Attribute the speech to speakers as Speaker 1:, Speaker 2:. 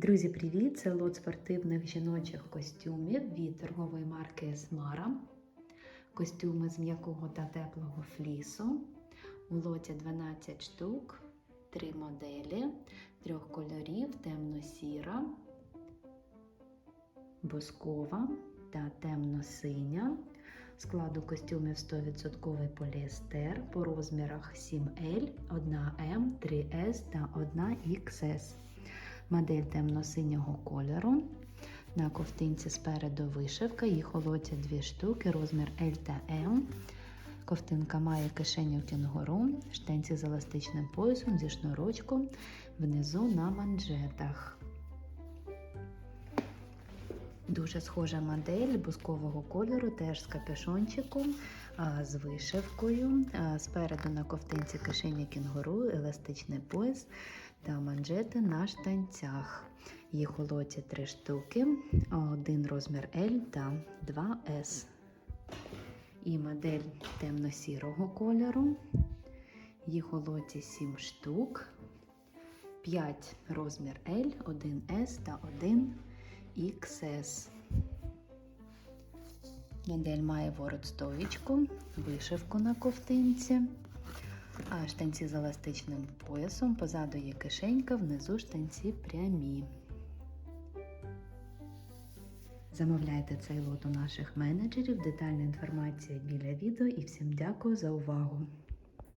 Speaker 1: Друзі, привіт! Це лот спортивних жіночих костюмів від торгової марки Esmara. Костюми з м'якого та теплого флісу. У лоті 12 штук, 3 моделі, трьох кольорів: темно-сіра, бускова та темно-синя. Складу костюмів 100% поліестер по розмірах 7L, 1М, 3S та 1XS. Модель темно-синього кольору. На ковтинці спереду вишивка, їх у дві штуки, розмір L та M. Ковтинка має кишеню кінгуру, штанці з еластичним поясом зі шнурочком внизу на манжетах. Дуже схожа модель бускового кольору, теж з капюшончиком, з вишивкою. Спереду на ковтинці кишеня кінгуру, еластичний пояс та манжети на штанцях. Їх у лоті три штуки, один розмір L та 2S. І модель темно-сірого кольору. Їх у лоті 7 штук, 5 розмір L, 1S та 1 XS. Модель має ворот стоїчку, вишивку на ковтинці, а штанці з еластичним поясом. Позаду є кишенька, внизу штанці прямі. Замовляйте цей лот у наших менеджерів. Детальна інформація біля відео і всім дякую за увагу!